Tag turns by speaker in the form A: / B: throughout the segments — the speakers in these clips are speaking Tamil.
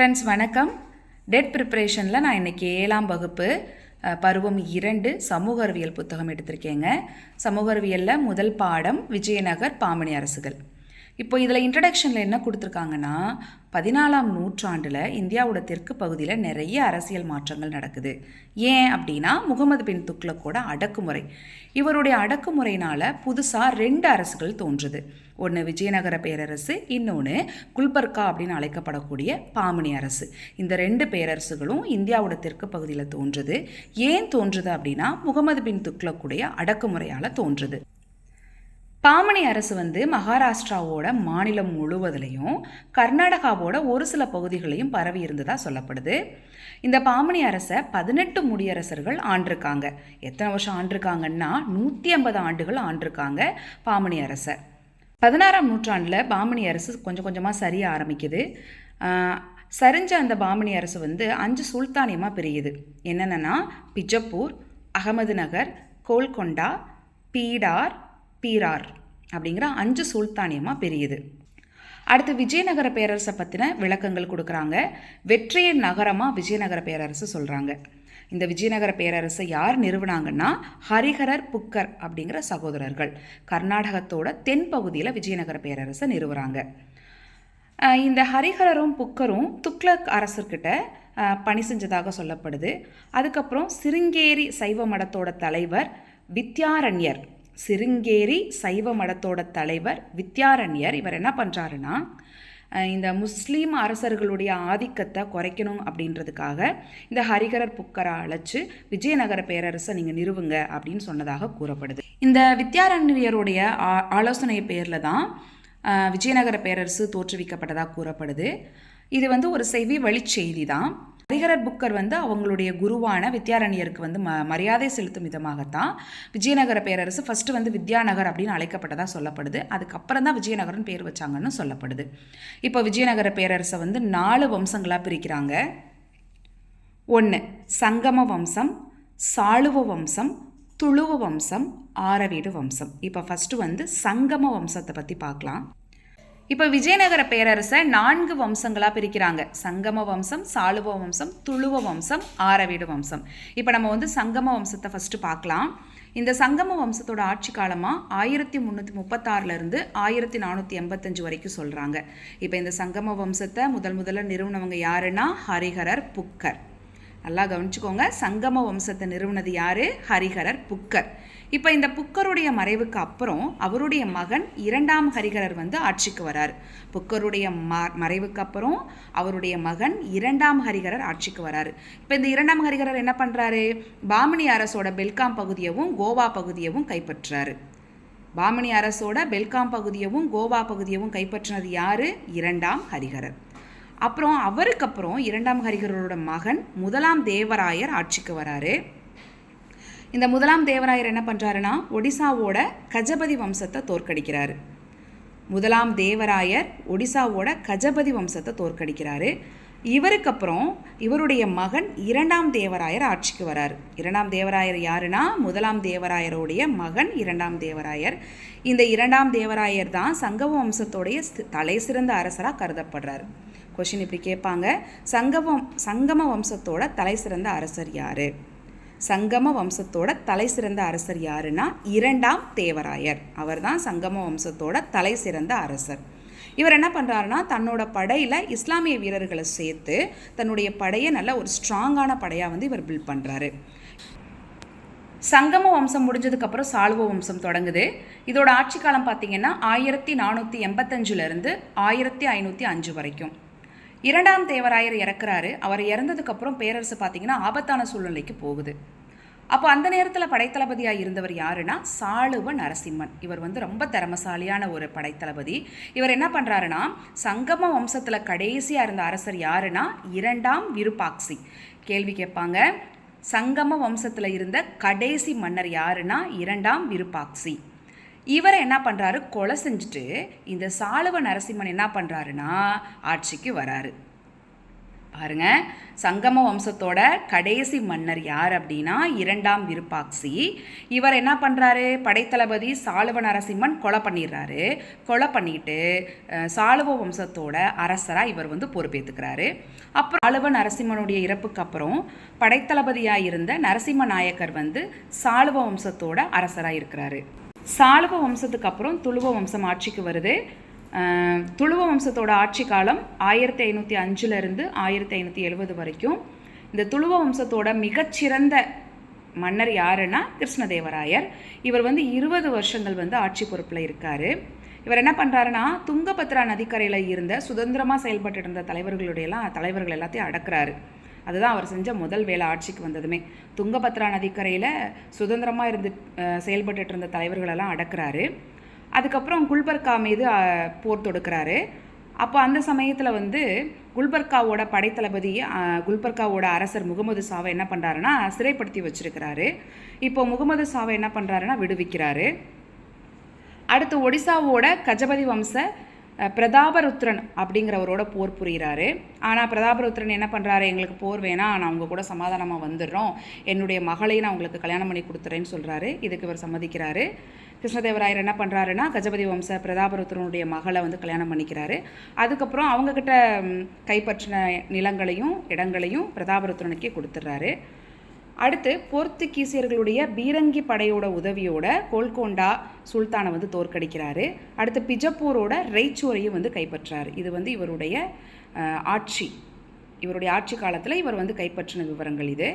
A: ஃப்ரெண்ட்ஸ் வணக்கம். டெட் ப்ரிப்பரேஷனில் நான் இன்றைக்கி ஏழாம் வகுப்பு பருவம் இரண்டு சமூக அறிவியல் புத்தகம் எடுத்திருக்கேங்க. சமூக அறிவியலில் முதல் பாடம் விஜயநகர் பாமணி அரசுகள். இப்போ இதில் இன்ட்ரடக்ஷனில் என்ன கொடுத்துருக்காங்கன்னா பதினாலாம் நூற்றாண்டில் இந்தியாவோட தெற்கு பகுதியில் நிறைய அரசியல் மாற்றங்கள் நடக்குது. ஏன் அப்படின்னா முகமது பின் துக்ளக்கோட அடக்குமுறை. இவருடைய அடக்குமுறையினால் புதுசாக ரெண்டு அரசுகள் தோன்றுது. ஒன்று விஜயநகர பேரரசு இன்னொன்று குல்பர்கா அப்படின்னு அழைக்கப்படக்கூடிய பாமணி அரசு. இந்த ரெண்டு பேரரசுகளும் இந்தியாவோட தெற்கு பகுதியில் தோன்றுது. ஏன் தோன்றுது அப்படின்னா முகமது பின் துக்ளக்குடைய அடக்குமுறையால் தோன்றுது. பாமணி அரசு வந்து மகாராஷ்டிராவோட மாநிலம் முழுவதிலையும் கர்நாடகாவோட ஒரு சில பகுதிகளையும் பரவி இருந்ததா சொல்லப்படுது. இந்த பாமணி அரசை பதினெட்டு முடியரசர்கள் ஆண்டிருக்காங்க. எத்தனை வருஷம் ஆண்டிருக்காங்கன்னா நூற்றி ஐம்பது ஆண்டுகள் ஆண்டிருக்காங்க பாமணி அரசை. பதினாறாம் நூற்றாண்டில் பாமணி அரசு கொஞ்சம் கொஞ்சமாக சரிய ஆரம்பிக்குது. சரிஞ்ச அந்த பாமணி அரசு வந்து அஞ்சு சுல்தானியமாக பிரியுது. என்னென்னா பிஜப்பூர் அகமது நகர் கோல்கொண்டா பீடார் பீரார் அப்படிங்கிற அஞ்சு சுல்தானியமாக பெரியது. அடுத்து விஜயநகர பேரரசை பற்றின விளக்கங்கள் கொடுக்குறாங்க. வெற்றியின் நகரமாக விஜயநகர பேரரசு சொல்கிறாங்க இந்த விஜயநகர பேரரசை யார் நிறுவனாங்கன்னா ஹரிஹரர் புக்கர் அப்படிங்கிற சகோதரர்கள். கர்நாடகத்தோட தென்பகுதியில் விஜயநகர பேரரசை நிறுவுறாங்க. இந்த ஹரிஹரரும் புக்கரும் துக்ளக் அரசர்கிட்ட பணி செஞ்சதாக சொல்லப்படுது. அதுக்கப்புறம் சிருங்கேரி சைவ மடத்தோட தலைவர் வித்யாரண்யர் சிருங்கேரி சைவ மடத்தோட தலைவர் வித்யாரண்யர் இவர் என்ன பண்ணுறாருன்னா இந்த முஸ்லீம் அரசர்களுடைய ஆதிக்கத்தை குறைக்கணும் அப்படின்றதுக்காக இந்த ஹரிஹரர் புக்கரை அழைச்சு விஜயநகர பேரரசை நீங்கள் நிறுவுங்க அப்படின்னு சொன்னதாக கூறப்படுது. இந்த வித்யாரண்யருடைய ஆ- ஆலோசனை பேரில் தான் விஜயநகர பேரரசு தோற்றுவிக்கப்பட்டதாக கூறப்படுது. இது வந்து ஒரு செவி வழிச்செய்தி தான். ஹரிஹரர் புக்கர் வந்து அவங்களுடைய குருவான வித்யாரண்யருக்கு வந்து ம மரியாதை செலுத்தும் விதமாகத்தான் விஜயநகர பேரரசு ஃபஸ்ட்டு வந்து வித்யாநகர் அப்படின்னு அழைக்கப்பட்டதாக சொல்லப்படுது. அதுக்கப்புறம் தான் விஜயநகரன் பேர் வச்சாங்கன்னு சொல்லப்படுது. இப்போ விஜயநகர பேரரசை வந்து நாலு வம்சங்களாக பிரிக்கிறாங்க. ஒன்று சங்கம வம்சம் சாளுவ வம்சம் துளுவ வம்சம் ஆரவீடு வம்சம். இப்போ ஃபஸ்ட்டு வந்து சங்கம வம்சத்தை பற்றி பார்க்கலாம். இப்போ விஜயநகர பேரரசை நான்கு வம்சங்களாக பிரிக்கிறாங்க. சங்கம வம்சம் சாளுவ வம்சம் துளுவ வம்சம் ஆரவீடு வம்சம். இப்போ நம்ம வந்து சங்கம வம்சத்தை ஃபஸ்ட்டு பார்க்கலாம். இந்த சங்கம வம்சத்தோட ஆட்சி காலமாக ஆயிரத்தி முந்நூற்றி முப்பத்தாறுலேருந்து ஆயிரத்தி நானூற்றி எண்பத்தஞ்சு வரைக்கும் சொல்கிறாங்க இப்போ இந்த சங்கம வம்சத்தை முதல் முதல்ல நிறுவனவங்க யாருன்னா ஹரிஹரர் புக்கர். நல்லா கவனிச்சுக்கோங்க. சங்கம வம்சத்தை நிறுவனது யாரு? ஹரிஹரர் புக்கர். இப்போ இந்த புக்கருடைய மறைவுக்கு அப்புறம் அவருடைய மகன் இரண்டாம் ஹரிஹரர் வந்து ஆட்சிக்கு வரார். புக்கருடைய ம மறைவுக்கு அப்புறம் அவருடைய மகன் இரண்டாம் ஹரிஹரர் ஆட்சிக்கு வராரு. இப்போ இந்த இரண்டாம் ஹரிஹரர் என்ன பண்ணுறாரு பாமணி அரசோட பெல்காம் பகுதியவும் கோவா பகுதியவும் கைப்பற்றுறாரு பாமணி அரசோட பெல்காம் பகுதியவும் கோவா பகுதியவும் கைப்பற்றினது யாரு? இரண்டாம் ஹரிஹரர். அப்புறம் அவருக்கு அப்புறம் இரண்டாம் ஹரிகரோட மகன் முதலாம் தேவராயர் ஆட்சிக்கு வராரு. இந்த முதலாம் தேவராயர் என்ன பண்ணுறாருன்னா ஒடிசாவோட கஜபதி வம்சத்தை தோற்கடிக்கிறாரு. முதலாம் தேவராயர் ஒடிசாவோட கஜபதி வம்சத்தை தோற்கடிக்கிறாரு. இவருக்கு அப்புறம் இவருடைய மகன் இரண்டாம் தேவராயர் ஆட்சிக்கு வராரு. இரண்டாம் தேவராயர் யாருன்னா? முதலாம் தேவராயருடைய மகன் இரண்டாம் தேவராயர். இந்த இரண்டாம் தேவராயர் தான் சங்கம வம்சத்தோடைய தலை சிறந்த அரசராக கருதப்படுறாரு. கொஷின் இப்படி கேட்பாங்க. சங்கமம் சங்கம வம்சத்தோட தலை சிறந்த அரசர் யாரு? சங்கம வம்சத்தோட தலை சிறந்த அரசர் யாருன்னா? இரண்டாம் தேவராயர். அவர்தான் சங்கம வம்சத்தோட தலை சிறந்த அரசர். இவர் என்ன பண்ணுறாருன்னா தன்னோட படையில் இஸ்லாமிய வீரர்களை சேர்த்து தன்னுடைய படையை நல்ல ஒரு ஸ்ட்ராங்கான படையாக வந்து இவர் பில்ட் பண்ணுறாரு சங்கம வம்சம் முடிஞ்சதுக்கப்புறம் சாளுவ வம்சம் தொடங்குது. இதோட ஆட்சி காலம் பார்த்திங்கன்னா ஆயிரத்தி நானூற்றி எண்பத்தஞ்சிலிருந்து ஆயிரத்தி ஐநூற்றி அஞ்சு வரைக்கும். இரண்டாம் தேவராயர் இறக்குறாரு. அவர் இறந்ததுக்கப்புறம் பேரரசு பார்த்தீங்கன்னா ஆபத்தான சூழ்நிலைக்கு போகுது. அப்போ அந்த நேரத்தில் படைத்தளபதியாக இருந்தவர் யாருன்னா சாளுவ நரசிம்மன். இவர் வந்து ரொம்ப திறமசாலியான ஒரு படைத்தளபதி. இவர் என்ன பண்ணுறாருன்னா சங்கம வம்சத்தில் கடைசியாக இருந்த அரசர் யாருன்னா இரண்டாம் விருப்பாக்சி. கேள்வி கேட்பாங்க. சங்கம வம்சத்தில் இருந்த கடைசி மன்னர் யாருன்னா இரண்டாம் விருப்பாக்சி. இவரை என்ன பண்ணுறாரு கொலை செஞ்சுட்டு இந்த சாளுவ நரசிம்மன் என்ன பண்ணுறாருன்னா ஆட்சிக்கு வராரு. பாருங்க. சங்கம வம்சத்தோட கடைசி மன்னர் யார் அப்படின்னா இரண்டாம் விருப்பாக்சி. இவர் என்ன பண்ணுறாரு படைத்தளபதி சாளுவ நரசிம்மன் கொலை பண்ணிடுறாரு. கொலை பண்ணிட்டு சாளுவ வம்சத்தோட அரசராக இவர் வந்து பொறுப்பேற்றுக்கிறாரு அப்புறம் சாளுவ நரசிம்மனுடைய இறப்புக்கு அப்புறம் படைத்தளபதியாக இருந்த நரசிம்ம நாயக்கர் வந்து சாளுவ வம்சத்தோட அரசராக இருக்கிறாரு. சாளுவ வம்சத்துக்கு அப்புறம் துளுவ வம்சம் ஆட்சிக்கு வருது. துளுவ வம்சத்தோட ஆட்சி காலம் ஆயிரத்தி ஐநூற்றி அஞ்சுலேருந்து ஆயிரத்தி ஐநூற்றி எழுபது வரைக்கும். இந்த துளுவ வம்சத்தோட மிகச்சிறந்த மன்னர் யாருன்னா கிருஷ்ணதேவராயர். இவர் வந்து இருபது வருஷங்கள் வந்து ஆட்சி பொறுப்பில் இருக்கார். இவர் என்ன பண்ணுறாருன்னா துங்கபத்ரா நதிக்கரையில் இருந்த சுதந்திரமாக செயல்பட்டு இருந்த தலைவர்களுடையெல்லாம் தலைவர்கள் எல்லாத்தையும் அடக்குறாரு. அதுதான் அவர் செஞ்ச முதல் வேலை ஆட்சிக்கு வந்ததுமே. துங்கபத்ரா நதிக்கரையில் சுதந்திரமாக இருந்து செயல்பட்டு செயல்பட்டுட்டு இருந்த தலைவர்களெல்லாம் அடக்குறாரு. அதுக்கப்புறம் குல்பர்கா மீது போர் தொடுக்கிறாரு. அப்போ அந்த சமயத்தில் வந்து குல்பர்காவோட படைத்தளபதி குல்பர்காவோட அரசர் முகமது சாவை என்ன பண்ணுறாருன்னா சிறைப்படுத்தி வச்சிருக்கிறாரு. இப்போ முகமது சாவை என்ன பண்ணுறாருன்னா விடுவிக்கிறாரு. அடுத்து ஒடிசாவோட கஜபதி வம்ச பிரதாபருத்ரன் அப்படிங்கிறவரோட போர் புரிகிறாரு ஆனால் பிரதாபருத்ரன் என்ன பண்ணுறாரு எங்களுக்கு போர் வேணாம். நான் அவங்க கூட சமாதானமாக வந்துடுறோம். என்னுடைய மகளையும் நான் உங்களுக்கு கல்யாணம் பண்ணி கொடுத்துறேன்னு சொல்கிறாரு இதுக்கு இவர் சம்மதிக்கிறாரு. கிருஷ்ணதேவராயர் என்ன பண்ணுறாருன்னா கஜபதி வம்ச பிரதாபருத்தனுடைய மகளை வந்து கல்யாணம் பண்ணிக்கிறாரு. அதுக்கப்புறம் அவங்கக்கிட்ட கைப்பற்றின நிலங்களையும் இடங்களையும் பிரதாபருத்ரனுக்கே கொடுத்துட்றாரு. அடுத்து போர்த்துகீசியர்களுடைய பீரங்கி படையோட உதவியோட கோல்கோண்டா சுல்தானை வந்து தோற்கடிக்கிறாரு. அடுத்து பிஜப்பூரோட ரெய்ச்சூரையும் வந்து கைப்பற்றாரு. இது வந்து இவருடைய ஆட்சி. இவருடைய ஆட்சி காலத்தில் இவர் வந்து கைப்பற்றின விவரங்கள் இது.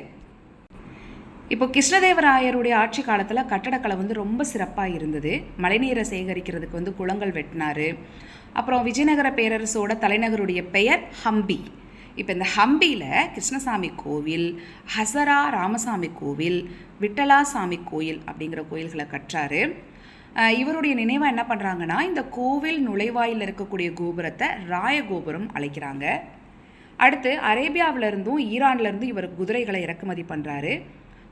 A: இப்போ கிருஷ்ணதேவராயருடைய ஆட்சி காலத்தில் கட்டடக்கலை வந்து ரொம்ப சிறப்பாக இருந்தது. மழைநீரை சேகரிக்கிறதுக்கு வந்து குளங்கள் வெட்டினாரு. அப்புறம் விஜயநகர பேரரசோட தலைநகருடைய பெயர் ஹம்பி. இப்போ இந்த ஹம்பியில் கிருஷ்ணசாமி கோவில் ஹசரா ராமசாமி கோவில் விட்டலா சாமி கோயில் அப்படிங்கிற கோயில்களை கற்றாரு. இவருடைய நினைவாக என்ன பண்ணுறாங்கன்னா இந்த கோவில் நுழைவாயில் இருக்கக்கூடிய கோபுரத்தை ராயகோபுரம் அழைக்கிறாங்க. அடுத்து அரேபியாவுல இருந்தும் இவர் குதிரைகளை இறக்குமதி பண்ணுறாரு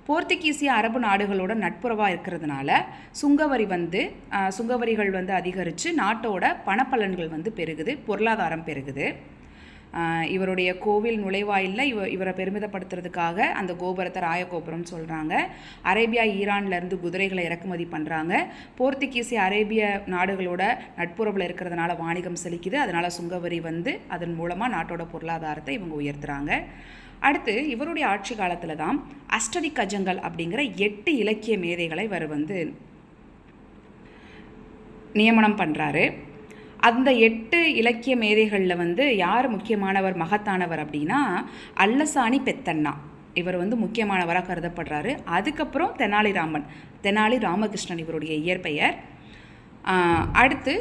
A: போர்த்துகீசிய அரபு நாடுகளோட நட்புறவாக இருக்கிறதுனால சுங்கவரி வந்து சுங்கவரிகள் வந்து அதிகரித்து நாட்டோட பணப்பலன்கள் வந்து பெருகுது பொருளாதாரம் பெருகுது. இவருடைய கோவில் நுழைவாயிலில் இவ இவரை பெருமிதப்படுத்துறதுக்காக அந்த கோபுரத்தை ராயகோபுரம் சொல்கிறாங்க அரேபியா ஈரான்லேருந்து குதிரைகளை இறக்குமதி பண்ணுறாங்க போர்த்துகீசிய அரேபிய நாடுகளோட நட்புறவில் இருக்கிறதுனால வாணிகம் செழிக்குது. அதனால் சுங்கவரி வந்து அதன் மூலமாக நாட்டோட பொருளாதாரத்தை இவங்க உயர்த்துறாங்க. அடுத்து இவருடைய ஆட்சி காலத்தில் தான் அஷ்டதி கஜங்கள் அப்படிங்கிற எட்டு இலக்கிய மேதைகளை இவர் வந்து நியமனம் பண்ணுறாரு அந்த எட்டு இலக்கிய மேதைகளில் வந்து யார் முக்கியமானவர் மகத்தானவர் அப்படின்னா அல்லசாணி பெத்தண்ணா. இவர் வந்து முக்கியமானவராக கருதப்படுறாரு. அதுக்கப்புறம் தெனாலிராமன். தெனாலி ராமகிருஷ்ணன் இவருடைய இயற்பெயர். அடுத்து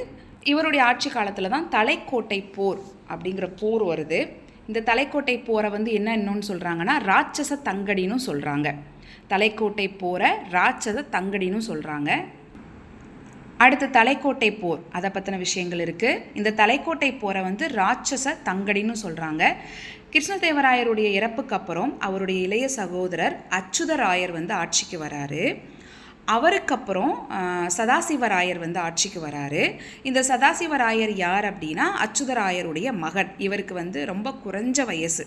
A: இவருடைய ஆட்சி காலத்தில் தான் தலைக்கோட்டை போர் அப்படிங்கிற போர் வருது. இந்த தலைக்கோட்டை போரை வந்து என்ன இன்னொன்று சொல்கிறாங்கன்னா ராட்சச தங்கடின்னு சொல்கிறாங்க தலைக்கோட்டை போரை ராட்சச தங்கடின்னு சொல்கிறாங்க அடுத்து தலைக்கோட்டை போர். அதை பற்றின விஷயங்கள் இருக்குது இந்த தலைக்கோட்டை போரை வந்து ராட்சச தங்கடின்னு சொல்கிறாங்க கிருஷ்ணதேவராயருடைய இறப்புக்கு அப்புறம் அவருடைய இளைய சகோதரர் அச்சுதராயர் வந்து ஆட்சிக்கு வராரு. அவருக்கு அப்புறம் சதாசிவராயர் வந்து ஆட்சிக்கு வராரு. இந்த சதாசிவராயர் யார் அப்படின்னா அச்சுதராயருடைய மகன். இவருக்கு வந்து ரொம்ப குறைஞ்ச வயசு.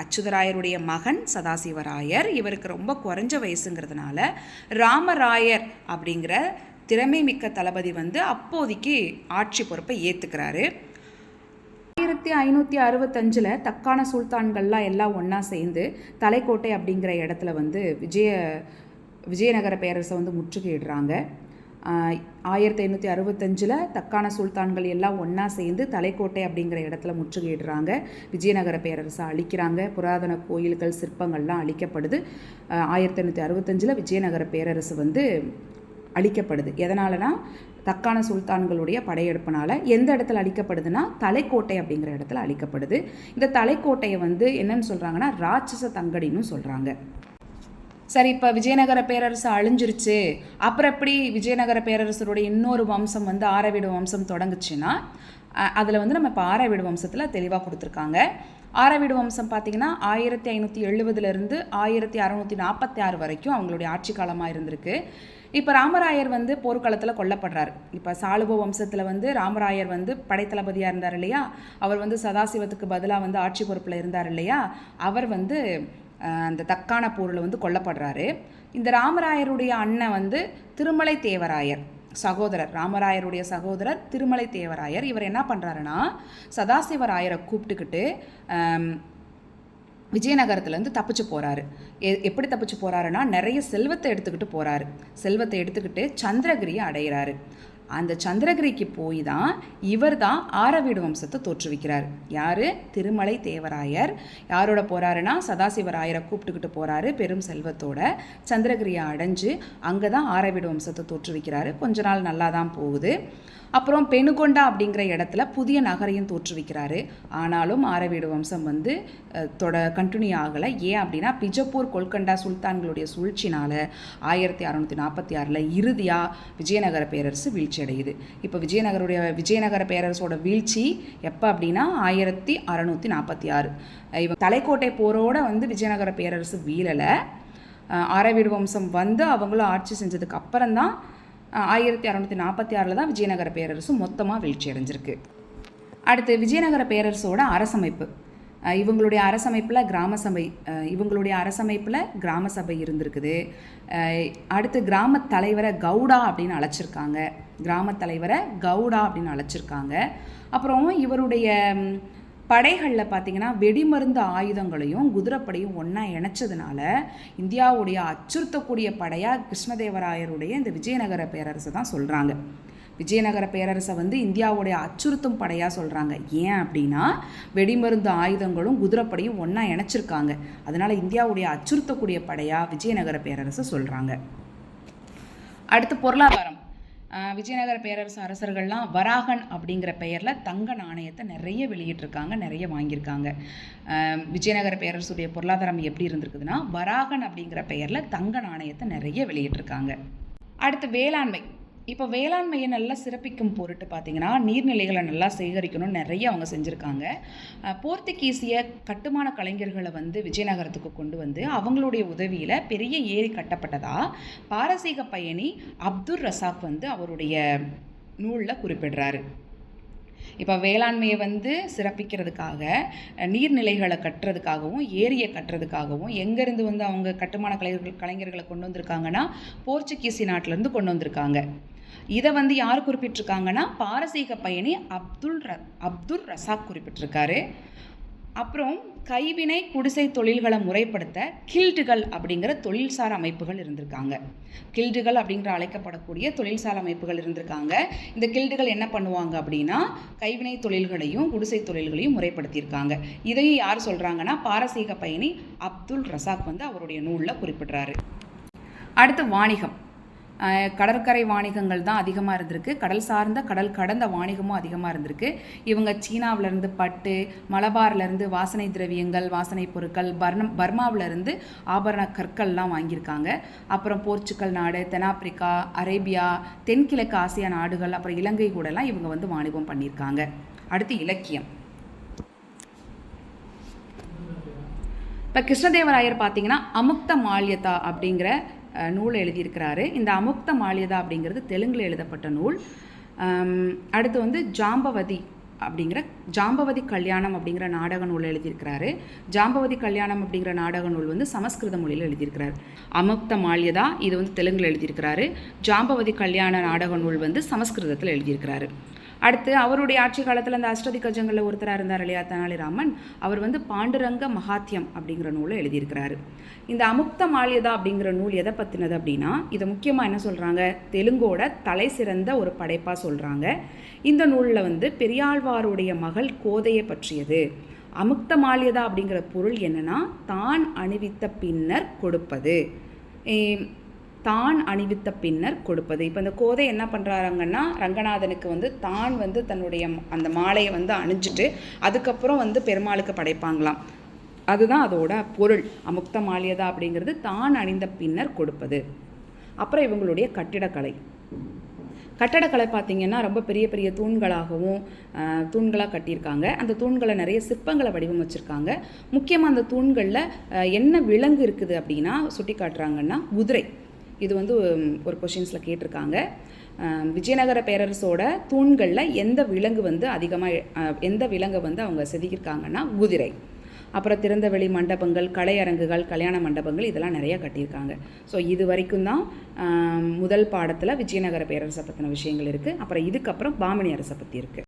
A: அச்சுதராயருடைய மகன் சதாசிவராயர். இவருக்கு ரொம்ப குறைஞ்ச வயசுங்கிறதுனால ராமராயர் அப்படிங்கிற திறமை மிக்க தளபதி வந்து அப்போதைக்கு ஆட்சி பொறுப்பை ஏற்றுக்கிறாரு ஆயிரத்தி ஐநூற்றி அறுபத்தஞ்சில் தக்கான சுல்தான்கள்லாம் எல்லாம் ஒன்றா சேர்ந்து தலைக்கோட்டை அப்படிங்கிற இடத்துல வந்து விஜய விஜயநகர பேரரசை வந்து முற்றுகையிடுறாங்க. ஆயிரத்தி ஐநூற்றி அறுபத்தஞ்சில் தக்கான சுல்தான்கள் எல்லாம் ஒன்றா சேர்ந்து தலைக்கோட்டை அப்படிங்கிற இடத்துல முற்றுகையிடுறாங்க. விஜயநகர பேரரசை அழிக்கிறாங்க. புராதன கோயில்கள் சிற்பங்கள்லாம் அழிக்கப்படுது. ஆயிரத்தி ஐநூற்றி அறுபத்தஞ்சில் விஜயநகர பேரரசு வந்து அழிக்கப்படுது. எதனாலனா தக்கான சுல்தான்களுடைய படையெடுப்பினால் எந்த இடத்துல அழிக்கப்படுதுன்னா தலைக்கோட்டை அப்படிங்கிற இடத்துல அழிக்கப்படுது. இந்த தலைக்கோட்டையை வந்து என்னன்னு சொல்கிறாங்கன்னா ராட்சச தங்கடின்னு சொல்கிறாங்க சரி இப்போ விஜயநகர பேரரசு அழிஞ்சிருச்சு. அப்புறம் எப்படி விஜயநகர பேரரசருடைய இன்னொரு வம்சம் வந்து ஆரவீடு வம்சம் தொடங்குச்சுன்னா அதில் வந்து நம்ம இப்போ ஆரவீடு வம்சத்தில் தெளிவாக கொடுத்துருக்காங்க. ஆரவீடு வம்சம் பார்த்திங்கன்னா ஆயிரத்தி ஐநூற்றி எழுபதுலேருந்து ஆயிரத்தி அறநூற்றி நாற்பத்தி ஆறு வரைக்கும் அவங்களுடைய ஆட்சி காலமாக இருந்திருக்கு. இப்போ ராமராயர் வந்து போர்க்களத்தில் கொல்லப்படுறாரு. இப்போ சாளுப வம்சத்தில் வந்து ராமராயர் வந்து படைத்தளபதியாக இருந்தார் இல்லையா? அவர் வந்து சதாசிவத்துக்கு பதிலாக வந்து ஆட்சி பொறுப்பில் இருந்தார் இல்லையா? அவர் வந்து அந்த தக்கான போரில் வந்து கொல்லப்படுறாரு. இந்த ராமராயருடைய அண்ணன் வந்து திருமலை தேவராயர் சகோதரர் ராமராயருடைய சகோதரர் திருமலை தேவராயர் இவர் என்ன பண்ணுறாருன்னா சதாசிவராயரை கூப்பிட்டுக்கிட்டு விஜயநகரத்துலேருந்து தப்பிச்சு போகிறாரு எ எப்படி தப்பிச்சு போகிறாருன்னா நிறைய செல்வத்தை எடுத்துக்கிட்டு போகிறாரு செல்வத்தை எடுத்துக்கிட்டு சந்திரகிரியை அடையிறாரு. அந்த சந்திரகிரிக்கு போய் தான் இவர் தான் ஆரவீடு வம்சத்தை தோற்றுவிக்கிறார். யார்? திருமலை தேவராயர். யாரோட போகிறாருன்னா சதாசிவராயரை கூப்பிட்டுக்கிட்டு போகிறாரு பெரும் செல்வத்தோட. சந்திரகிரியை அடைஞ்சு அங்கே தான் ஆரவீடு வம்சத்தை தோற்றுவிக்கிறாரு. கொஞ்ச நாள் நல்லா தான் போகுது. அப்புறம் பெணுகொண்டா அப்படிங்கிற இடத்துல புதிய நகரையும் தோற்றுவிக்கிறாரு. ஆனாலும் ஆரவீடு வம்சம் வந்து தொட கண்டினியூ ஆகலை. ஏன் அப்படின்னா பிஜப்பூர் கொல்கண்டா சுல்தான்களுடைய சூழ்ச்சினால் ஆயிரத்தி அறநூற்றி நாற்பத்தி ஆறில் இறுதியாக விஜயநகர பேரரசு வீழ்ச்சி அடையுது இப்போ விஜயநகருடைய விஜயநகர பேரரசோட வீழ்ச்சி எப்போ அப்படின்னா ஆயிரத்தி அறநூற்றி நாற்பத்தி ஆறு. இவன் தலைக்கோட்டை போரோட வந்து விஜயநகர பேரரசு வீழலை. ஆரவீடு வம்சம் வந்து அவங்களும் ஆட்சி செஞ்சதுக்கு அப்புறம் தான் ஆயிரத்தி அறநூற்றி நாற்பத்தி ஆறில் தான் விஜயநகர பேரரசு மொத்தமாக வீழ்ச்சி அடைஞ்சிருக்கு. அடுத்து விஜயநகர பேரரசோட அரசமைப்பு. இவங்களுடைய அரசமைப்பில் கிராம சபை இவங்களுடைய அரசமைப்பில் கிராம சபை இருந்திருக்குது. அடுத்து கிராம தலைவரை கவுடா அப்படின்னு அழைச்சிருக்காங்க. கிராம தலைவரை கவுடா அப்படின்னு அழைச்சிருக்காங்க. அப்புறம் இவருடைய படைகளில் பார்த்தீங்கன்னா வெடிமருந்து ஆயுதங்களையும் குதிரைப்படையும் ஒன்றா இணைச்சதுனால இந்தியாவுடைய அச்சுறுத்தக்கூடிய படையாக கிருஷ்ணதேவராயருடைய இந்த விஜயநகர பேரரசை தான் சொல்கிறாங்க விஜயநகர பேரரசை வந்து இந்தியாவுடைய அச்சுறுத்தும் படையாக சொல்கிறாங்க ஏன் அப்படின்னா வெடிமருந்து ஆயுதங்களும் குதிரைப்படையும் ஒன்றா இணைச்சிருக்காங்க. அதனால் இந்தியாவுடைய அச்சுறுத்தக்கூடிய படையாக விஜயநகர பேரரசை சொல்கிறாங்க அடுத்து பொருளாதாரம். விஜயநகர பேரரசு அரசர்கள்லாம் வராகன் அப்படிங்கிற பெயரில் தங்க நாணயத்தை நிறைய வெளியிட்டிருக்காங்க நிறைய வாங்கியிருக்காங்க. விஜயநகர பேரரசுடைய பொருளாதாரம் எப்படி இருந்திருக்குதுன்னா வராகன் அப்படிங்கிற பெயரில் தங்க நாணயத்தை நிறைய வெளியிட்டிருக்காங்க. அடுத்து வேளாண்மை. இப்போ வேளாண்மையை நல்லா சிறப்பிக்கும் பொருட்டு பார்த்திங்கன்னா நீர்நிலைகளை நல்லா சேகரிக்கணும்னு நிறைய அவங்க செஞ்சுருக்காங்க. போர்த்துகீசிய கட்டுமான கலைஞர்களை வந்து விஜயநகரத்துக்கு கொண்டு வந்து அவங்களுடைய உதவியில் பெரிய ஏரி கட்டப்பட்டதா பாரசீக பயணி அப்துல் ரசாக் வந்து அவருடைய நூலில் குறிப்பிடுறாரு. இப்போ வேளாண்மையை வந்து சிறப்பிக்கிறதுக்காக நீர்நிலைகளை கட்டுறதுக்காகவும் ஏரியை கட்டுறதுக்காகவும் எங்கேருந்து வந்து அவங்க கட்டுமான கலைஞர்கள் கலைஞர்களை கொண்டு வந்திருக்காங்கன்னா போர்ச்சுகீசி நாட்டிலேருந்து கொண்டு வந்திருக்காங்க. இதை வந்து யார் குறிப்பிட்டிருக்காங்கன்னா பாரசீக பயணி அப்துல் ர அப்துல் ரசாக் குறிப்பிட்டிருக்காரு. அப்புறம் கைவினை குடிசை தொழில்களை முறைப்படுத்த கில்டுகள் அப்படிங்கிற தொழில்சார் அமைப்புகள் இருந்திருக்காங்க. கில்டுகள் அப்படிங்கிற அழைக்கப்படக்கூடிய தொழில்சார் அமைப்புகள் இருந்திருக்காங்க. இந்த கில்டுகள் என்ன பண்ணுவாங்க அப்படின்னா கைவினை தொழில்களையும் குடிசை தொழில்களையும் முறைப்படுத்தியிருக்காங்க. இதையும் யார் சொல்கிறாங்கன்னா பாரசீக பயணி அப்துல் ரசாக் வந்து அவருடைய நூலில் குறிப்பிட்றாரு. அடுத்து வாணிகம். கடற்கரை வாணிகங்கள் தான் அதிகமாக இருந்திருக்கு. கடல் சார்ந்த கடல் கடந்த வாணிகமும் அதிகமாக இருந்திருக்கு. இவங்க சீனாவிலேருந்து பட்டு மலபார்லேருந்து வாசனை திரவியங்கள் வாசனை பொருட்கள் பர்ணம் பர்மாவிலேருந்து ஆபரண கற்கள்லாம் வாங்கியிருக்காங்க. அப்புறம் போர்ச்சுகல் நாடு தென்னாப்பிரிக்கா அரேபியா தென்கிழக்கு ஆசியா நாடுகள் அப்புறம் இலங்கை கூடலாம் இவங்க வந்து வாணிபம் பண்ணியிருக்காங்க. அடுத்து இலக்கியம். இப்போ கிருஷ்ணதேவராயர் பார்த்தீங்கன்னா அமுக்த மால்யதா அப்படிங்கிற நூலை எழுதியிருக்கிறாரு. இந்த அமுக்த மாலியதா அப்படிங்கிறது தெலுங்கில் எழுதப்பட்ட நூல். அடுத்து வந்து ஜாம்பவதி அப்படிங்கிற ஜாம்பவதி கல்யாணம் அப்படிங்கிற நாடக நூல் எழுதியிருக்கிறாரு. ஜாம்பவதி கல்யாணம் அப்படிங்கிற நாடக நூல் வந்து சமஸ்கிருத மொழியில் எழுதியிருக்கிறார். அமுக்த மால்யதா இது வந்து தெலுங்கில் எழுதியிருக்கிறாரு. ஜாம்பவதி கல்யாண நாடக நூல் வந்து சமஸ்கிருதத்தில் எழுதியிருக்கிறாரு. அடுத்து அவருடைய ஆட்சி காலத்தில் அந்த அஷ்டதிகஜங்களில் ஒருத்தராக இருந்தார் இல்லையா தெனாலிராமன். அவர் வந்து பாண்டுரங்க மகாத்தியம் அப்படிங்கிற நூலை எழுதியிருக்கிறாரு. இந்த அமுக்த மால்யதா அப்படிங்கிற நூல் எதை பற்றினது அப்படின்னா இதை முக்கியமாக என்ன சொல்கிறாங்க தெலுங்கோட தலை சிறந்த ஒரு படைப்பாக சொல்கிறாங்க இந்த நூலில் வந்து பெரியாழ்வாருடைய மகள் கோதையை பற்றியது. அமுக்த மால்யதா அப்படிங்கிற பொருள் என்னன்னா தான் அணிவித்த பின்னர் கொடுப்பது. தான் அணிவித்த பின்னர் கொடுப்பது. இப்போ இந்த கோதை என்ன பண்ணுறாங்கன்னா ரங்கநாதனுக்கு வந்து தான் வந்து தன்னுடைய அந்த மாலையை வந்து அணிஞ்சிட்டு அதுக்கப்புறம் வந்து பெருமாளுக்கு படைப்பாங்களாம். அதுதான் அதோட பொருள். அமுக்த மாலியதா அப்படிங்கிறது தான் அணிந்த பின்னர் கொடுப்பது. அப்புறம் இவங்களுடைய கட்டிடக்கலை. கட்டடக்கலை பார்த்தீங்கன்னா ரொம்ப பெரிய பெரிய தூண்களாகவும் தூண்களாக கட்டியிருக்காங்க. அந்த தூண்களை நிறைய சிற்பங்களை வடிவமைச்சிருக்காங்க. முக்கியமாக அந்த தூண்களில் என்ன விலங்கு இருக்குது அப்படின்னா சுட்டி காட்டுறாங்கன்னா குதிரை. இது வந்து ஒரு கொஷின்ஸில் கேட்டிருக்காங்க. விஜயநகர பேரரசோட தூண்களில் எந்த விலங்கு வந்து அதிகமாக எந்த விலங்கை வந்து அவங்க செதுக்கியிருக்காங்கன்னா குதிரை. அப்புறம் திறந்தவெளி மண்டபங்கள் கலையரங்குகள் கல்யாண மண்டபங்கள் இதெல்லாம் நிறையா கட்டியிருக்காங்க. ஸோ இது வரைக்கும் தான் முதல் பாடத்தில் விஜயநகர பேரரசை பற்றின விஷயங்கள் இருக்குது அப்புறம் இதுக்கப்புறம் பாமணி அரசை பற்றி இருக்குது